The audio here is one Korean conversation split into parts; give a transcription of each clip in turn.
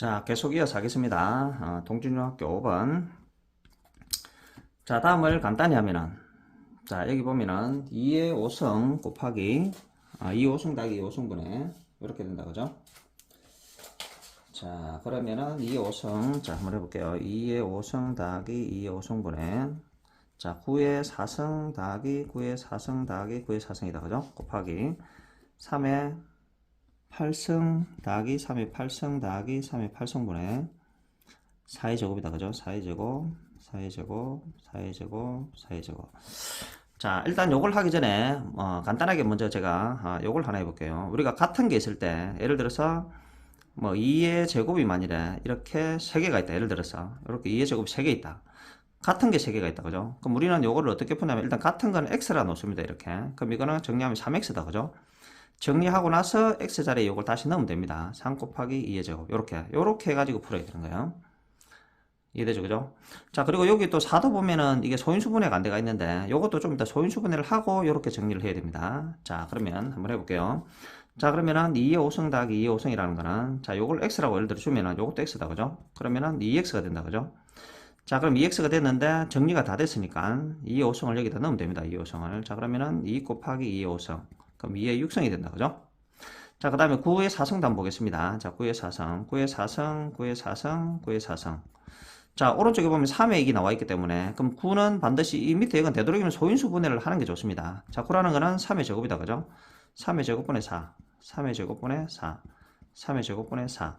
자, 계속 이어서 하겠습니다. 어, 동준중학교 5번. 자, 다음을 간단히 하면은, 자, 여기 보면은 2의 5승 곱하기, 아, 2 5승 더하기 2 5승분의, 이렇게 된다, 그죠? 자, 그러면은 2의 5승, 자, 한번 해볼게요. 2의 5승 더하기 2의 5승분의, 자, 9의 4승 더하기 9의 4승 더하기 9의 4승이다, 그죠? 곱하기 3의 8승 더하기 3의 8승 더하기 3의 8승분의 4의 제곱이다. 그죠? 4의 제곱 4의 제곱 4의 제곱 4의 제곱. 자 일단 요걸 하기 전에 어, 간단하게 먼저 제가 아, 요걸 하나 해볼게요. 우리가 같은 게 있을 때 예를 들어서 뭐 2의 제곱이 만일에 이렇게 3개가 있다. 예를 들어서 이렇게 2의 제곱이 3개 있다. 같은 게 3개가 있다. 그죠? 그럼 우리는 요거를 어떻게 푸냐면 일단 같은 건 x라 놓습니다. 이렇게. 그럼 이거는 정리하면 3x다. 그죠? 정리하고 나서 x자리에 이걸 다시 넣으면 됩니다. 3 곱하기 2의 제곱 요렇게 요렇게 해가지고 풀어야 되는 거예요. 이해되죠 그죠? 자 그리고 여기 또 4도 보면은 이게 소인수 분해가 안 돼가 있는데 요것도 좀 이따 소인수 분해를 하고 요렇게 정리를 해야 됩니다. 자 그러면 한번 해볼게요. 자 그러면은 2의 5승 더하기 2의 5승이라는 거는 자 요걸 x라고 예를 들어 주면은 요것도 x다 그죠? 그러면은 2x가 된다 그죠? 자 그럼 2x가 됐는데 정리가 다 됐으니까 2의 5승을 여기다 넣으면 됩니다. 2의 5승을 자 그러면은 2 곱하기 2의 5승 그럼 2의 6승이 된다. 그죠? 자, 그 다음에 9의 4승도 한번 보겠습니다. 자, 9의 4승, 9의 4승, 9의 4승, 9의 4승. 자, 오른쪽에 보면 3의 익이 나와 있기 때문에, 그럼 9는 반드시 이 밑에 이건 되도록이면 소인수 분해를 하는 게 좋습니다. 자, 9라는 거는 3의 제곱이다. 그죠? 3의 제곱분의 4, 3의 제곱분의 4, 3의 제곱분의 4.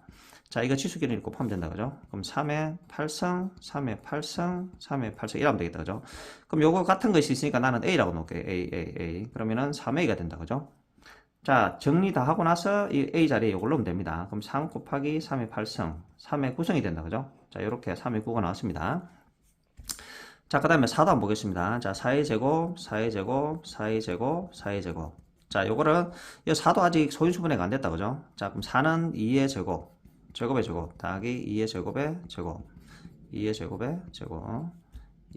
자, 이거 치수기를 곱하면 된다. 그죠? 그럼 3의 8승, 3의 8승, 3의 8승. 이러면 되겠다. 그죠? 그럼 요거 같은 것이 있으니까 나는 A라고 놓을게요. A, A, A. 그러면은 3A가 된다. 그죠? 자, 정리 다 하고 나서 이 A 자리에 요걸 넣으면 됩니다. 그럼 3 곱하기 3의 8승, 3의 9승이 된다. 그죠? 자, 요렇게 3의 9가 나왔습니다. 자, 그 다음에 4도 한번 보겠습니다. 자, 4의 제곱, 4의 제곱, 4의 제곱, 4의 제곱. 자, 요거를, 이 4도 아직 소인수 분해가 안 됐다. 그죠? 자, 그럼 4는 2의 제곱, 제곱의 제곱, 더하기 2의 제곱의 제곱, 2의 제곱의 제곱,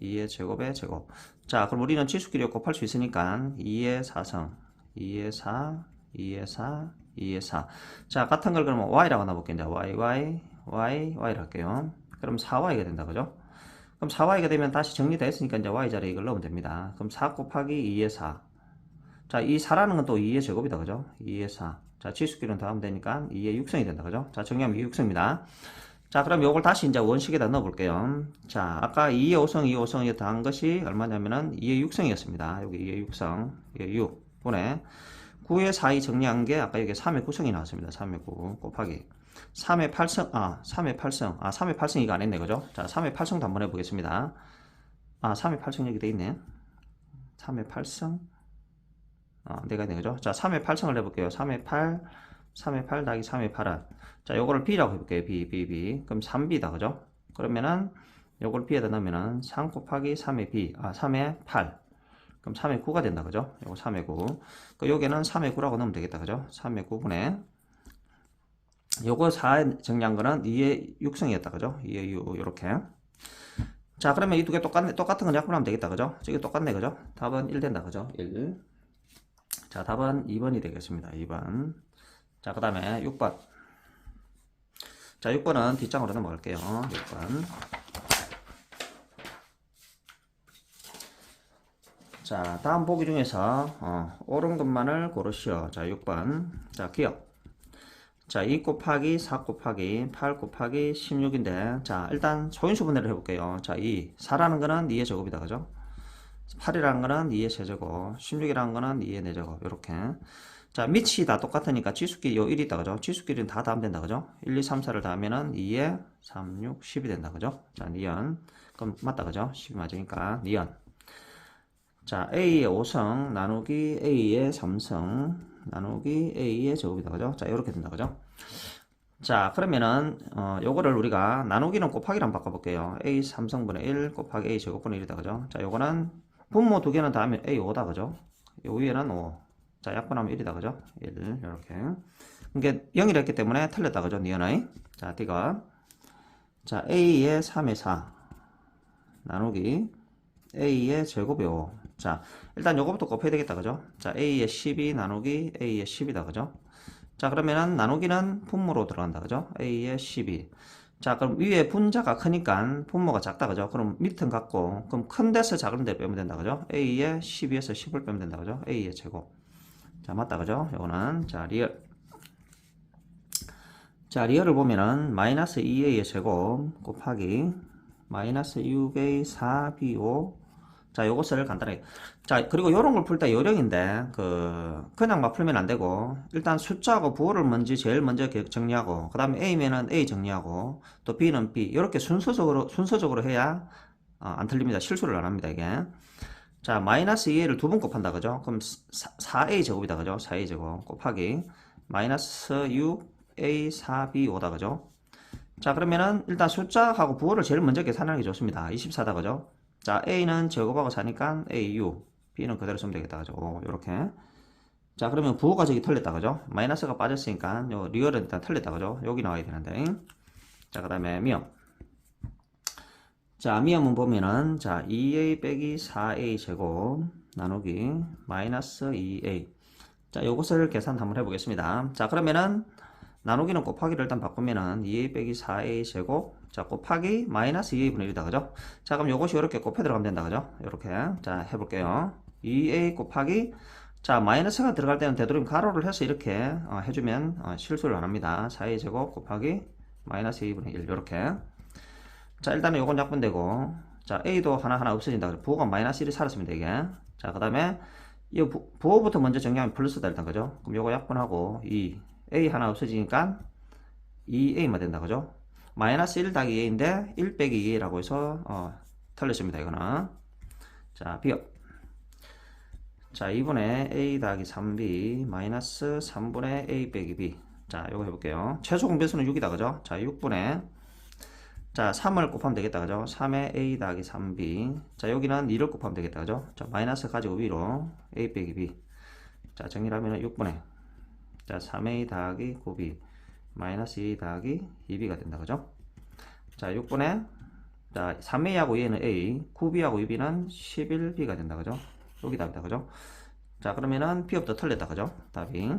2의 제곱의 제곱. 자, 그럼 우리는 치수끼리 곱할 수 있으니까 2의 4승, 2의 4, 2의 4, 2의 4. 자, 같은 걸 그러면 y라고 나볼게요. y, y, y, y를 할게요. 그럼 4y가 된다. 그죠? 그럼 4y가 되면 다시 정리다 했으니까 이제 y 자리에 이걸 넣으면 됩니다. 그럼 4 곱하기 2의 4. 자, 이 4라는 건 또 2의 제곱이다. 그죠? 2의 4. 자, 치수끼리는 더하면 되니까 2의 6승이 된다. 그죠? 자, 정리하면 2의 6승입니다. 자, 그럼 요걸 다시 이제 원식에다 넣어 볼게요. 자, 아까 2의 5승, 2의 5승이 더한 것이 얼마냐면은 2의 6승이었습니다. 여기 2의 6승, 2의 6 분의 9의 4이 정리한 게 아까 여기 3의 9승이 나왔습니다. 3의 9 곱하기 3의 8승, 아, 3의 8승, 아, 3의 8승 이거 안 했네, 그죠? 자, 3의 8승도 한번 해보겠습니다. 아, 3의 8승 여기 돼 있네. 3의 8승, 아, 내가 있네, 그죠? 자, 3의 8승을 해볼게요. 3의 8, 3의 8 더하기 3의 8은. 자, 요거를 B라고 해볼게요. B, B, B. 그럼 3B다, 그죠? 그러면은, 요걸 B에다 넣으면은 3 곱하기 3의 B, 아, 3의 8. 그럼 3의 9가 된다, 그죠? 요거 3의 9. 그 여기는 3의 9라고 넣으면 되겠다, 그죠? 3의 9분의 요거 4에 정리한 거는 2의 6승이었다, 그죠? 2의 6, 요렇게. 자, 그러면 이 두 개 똑같네, 똑같은 건 약분하면 되겠다, 그죠? 저게 똑같네, 그죠? 답은 1 된다, 그죠? 1. 자, 답은 2번이 되겠습니다. 2번. 자, 그 다음에 6번. 자, 6번은 뒷장으로 넘어갈게요. 6번. 자, 다음 보기 중에서 어, 옳은 것만을 고르시오. 자, 6번. 자, 기억. 자, 2 곱하기 4 곱하기 8 곱하기 16인데 자, 일단 소인수 분해를 해볼게요. 자, 2. 4라는 거는 2의 제곱이다. 그죠? 8이라는 거는 2의 세제곱, 16이라는 거는 2의 4제곱, 이렇게. 자, 밑이 다 똑같으니까 지수끼리 요 1이 있다, 그죠? 지수끼리는 다 더하면 된다, 그죠? 1, 2, 3, 4를 더하면은 2에 3, 6, 10이 된다, 그죠? 자, 니은. 그럼 맞다, 그죠? 10이 맞으니까 니은. 자, A의 5승 나누기 A의 3승 나누기 A의 제곱이다, 그죠? 자, 이렇게 된다, 그죠? 자, 그러면은, 어, 요거를 우리가 나누기는 곱하기로 한번 바꿔볼게요. A 3성분의 1 곱하기 A 제곱분의 1이다, 그죠? 자, 요거는 분모 두 개는 다음에 A 5다, 그죠? 요 위에는 5. 자, 약분하면 1이다, 그죠? 1, 이렇게. 이게 0이라 했기 때문에 틀렸다, 그죠? 니은의. 자, D가. 자, A의 3의 4. 나누기 A의 제곱이 5. 자, 일단 요거부터 곱해야 되겠다, 그죠? 자, A의 12 나누기 A의 10이다, 그죠? 자, 그러면은 나누기는 분모로 들어간다. 그죠? A의 12. 자, 그럼 위에 분자가 크니까 분모가 작다. 그죠? 그럼 밑은 같고, 그럼 큰 데서 작은 데 빼면 된다. 그죠? A의 12에서 10을 빼면 된다. 그죠? A의 제곱. 자, 맞다. 그죠? 요거는, 자, 리얼. 자, 리얼을 보면은, 마이너스 2A의 제곱 곱하기, 마이너스 6A 4B5. 자, 요것을 간단하게. 자, 그리고 요런 걸 풀 때 요령인데, 그, 그냥 막 풀면 안 되고, 일단 숫자하고 부호를 먼저, 제일 먼저 개- 정리하고, 그 다음에 A면은 A 정리하고, 또 B는 B. 이렇게 순서적으로, 순서적으로 해야, 어, 안 틀립니다. 실수를 안 합니다, 이게. 자, 마이너스 2a를 두 번 곱한다, 그죠? 그럼 4, a 제곱이다, 그죠? 4a 제곱 곱하기 마이너스 6a 4b 5다, 그죠? 자, 그러면은 일단 숫자하고 부호를 제일 먼저 계산하는 게 좋습니다. 24다, 그죠? 자, a는 제곱하고 4니까 au, b는 그대로 쓰면 되겠다, 그죠? 오, 요렇게. 자, 그러면 부호가 저기 틀렸다, 그죠? 마이너스가 빠졌으니까 요 리얼은 일단 틀렸다, 그죠? 여기 나와야 되는데. 자, 그 다음에 미음. 자, 미음은 보면은, 자, 2a 빼기 4a 제곱 나누기 마이너스 2a. 자, 요것을 계산 한번 해보겠습니다. 자, 그러면은, 나누기는 곱하기를 일단 바꾸면은, 2a 빼기 4a 제곱, 자, 곱하기 마이너스 2a분의 1이다, 그죠? 자, 그럼 요것이 이렇게 곱해 들어가면 된다, 그죠? 이렇게. 자, 해볼게요. 2a 곱하기, 자, 마이너스가 들어갈 때는 되도록 가로를 해서 이렇게 어, 해주면 어, 실수를 안 합니다. 4a 제곱 곱하기 마이너스 2분의 1, 요렇게. 자, 일단은 요건 약분되고, 자, A도 하나하나 없어진다. 부호가 마이너스 1이 살았습니다, 이게. 자, 그 다음에, 이 부, 부호부터 먼저 정리하면 플러스다, 일단, 그죠? 그럼 요거 약분하고, 2. A 하나 없어지니까, 2A만 된다, 그죠? 마이너스 1 더하기 A인데, 1 빼기 2A라고 해서, 어, 틀렸습니다, 이거는. 자, 비업. 자, 2분의 A 더하기 3B, 마이너스 3분의 A 빼기 B. 자, 요거 해볼게요. 최소 공배수는 6이다, 그죠? 자, 6분의 자, 3을 곱하면 되겠다. 그죠? 3의 a 더하기 3b. 자, 여기는 2를 곱하면 되겠다. 그죠? 자, 마이너스 가지고 위로 a 빼기 b. 자, 정리를 하면 6분의. 자, 3a 더하기 9b. 마이너스 2 더하기 2b가 된다. 그죠? 자, 6분의. 자, 3a하고 2는 a. 9b하고 2b는 11b가 된다. 그죠? 여기 답이다. 그죠? 자, 그러면은 b업도 틀렸다. 그죠? 답이.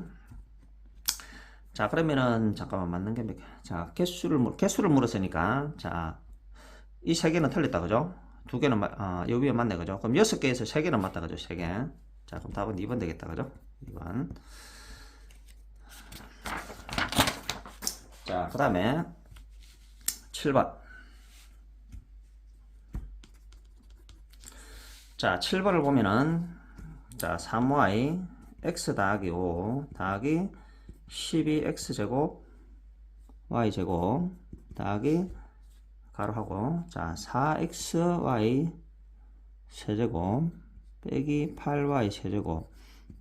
자, 그러면은, 잠깐만, 맞는 게 몇 개? 자, 개수를, 물- 개수를 물었으니까, 자, 이 세 개는 틀렸다, 그죠? 두 개는, 맞- 아, 요 위에 맞네, 그죠? 그럼 여섯 개에서 세 개는 맞다, 그죠? 세 개. 자, 그럼 답은 2번 되겠다, 그죠? 2번. 자, 그 다음에, 7번. 자, 7번을 보면은, 자, 3y, x 더하기 5, 더하기 12x제곱 y제곱 더하기 가로하고 자 4xy 세제곱 빼기 8y 세제곱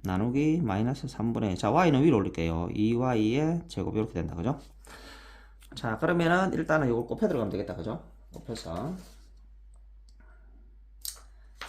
나누기 마이너스 3분의 자 y는 위로 올릴게요. 2y의 제곱 이렇게 된다. 그죠 자 그러면은 일단은 이걸 곱해 들어가면 되겠다. 그죠? 곱해서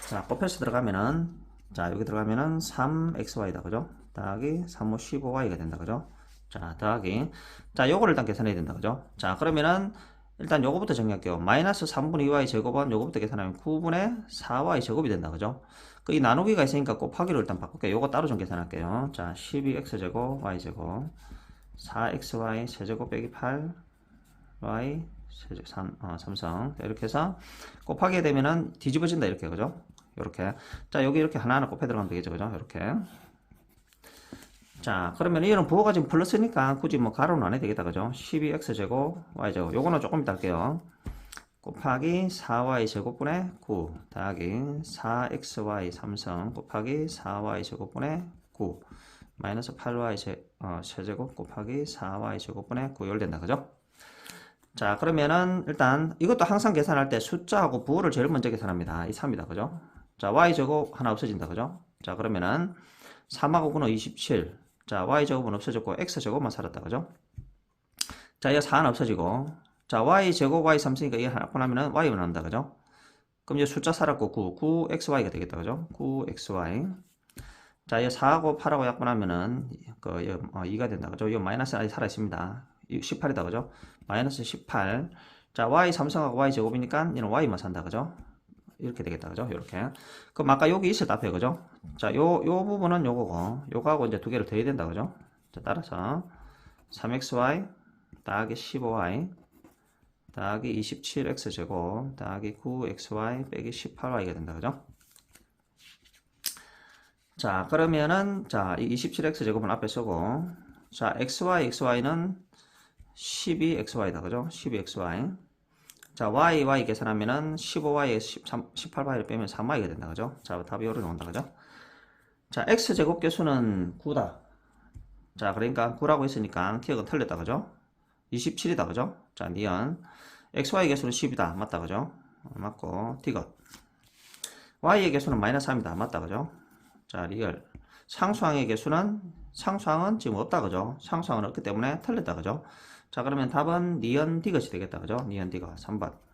자 곱해서 들어가면은 자 여기 들어가면은 3xy다. 그죠? 더하기 3호 15y가 된다. 그죠? 자 더하기. 자 요거를 일단 계산해야 된다. 그죠? 자 그러면은 일단 요거부터 정리할게요. 마이너스 3분의 2y 제곱은 요거부터 계산하면 9분의 4y 제곱이 된다. 그죠? 그 이 나누기가 있으니까 곱하기로 일단 바꿀게요. 요거 따로 좀 계산할게요. 자 12x 제곱 y 제곱. 4xy 세제곱 빼기 8y 세제곱 3, 어, 삼성 이렇게 해서 곱하게 되면은 뒤집어진다 이렇게 그죠 이렇게 자 여기 이렇게 하나하나 곱해 들어가면 되겠죠 그죠 이렇게 자, 그러면 얘는 부호가 지금 플러스니까 굳이 뭐 가로는 안 해도 되겠다. 그죠? 12x제곱, y제곱. 요거는 조금 이따 할게요. 곱하기 4y 제곱분의 9 더하기 4xy 삼성 곱하기 4y 제곱분의 9 마이너스 8y 제, 어, 세제곱 곱하기 4y 제곱분의 9 열된다. 그죠? 자, 그러면은 일단 이것도 항상 계산할 때 숫자하고 부호를 제일 먼저 계산합니다. 이 3이다. 그죠? 자, y제곱 하나 없어진다. 그죠? 자, 그러면은 3하고 9는 27. 자, y제곱은 없어졌고 x제곱만 살았다. 그죠? 자, 이 4는 없어지고 자, y제곱 y 3 쓰니까 이 하나 하면은 y만 난다. 그죠? 그럼 이제 숫자 살았고 9, 9xy가 되겠다. 그죠? 9xy. 자, 이 4하고 8하고 약분하면은 그 어, 2가 된다. 그죠? 이 마이너스 아직 살아 있습니다. 18이다. 그죠? 마이너스 18. 자, y 삼성하고 y 제곱이니까 얘는 y만 산다. 그죠? 이렇게 되겠다. 그죠? 이렇게. 그럼 아까 여기 있었다. 앞에. 그죠? 자, 요, 요 부분은 요거고, 요거하고 이제 두 개를 더해야 된다. 그죠? 자, 따라서 3xy 더하기 15y 더하기 27x제곱 더하기 9xy 빼기 18y가 된다. 그죠? 자, 그러면은, 자, 이 27x제곱은 앞에 쓰고, 자, xy, xy는 12xy다. 그죠? 12xy. 자, y, y 계산하면은 15y에 13, 18y를 빼면 3y가 된다. 그죠? 자, 답이 여기 나온다. 그죠? 자, x제곱 개수는 9다. 자, 그러니까 9라고 했으니까 기억은 틀렸다. 그죠? 27이다. 그죠? 자, 니은. xy 개수는 10이다. 맞다. 그죠? 어, 맞고, 디귿. y의 개수는 마이너스 3이다. 맞다. 그죠? 자, 리얼. 상수항의 개수는, 상수항은 지금 없다. 그죠? 상수항은 없기 때문에 틀렸다. 그죠? 자, 그러면 답은 니은 디귿이 되겠다. 그죠? 니은 디귿. 3번.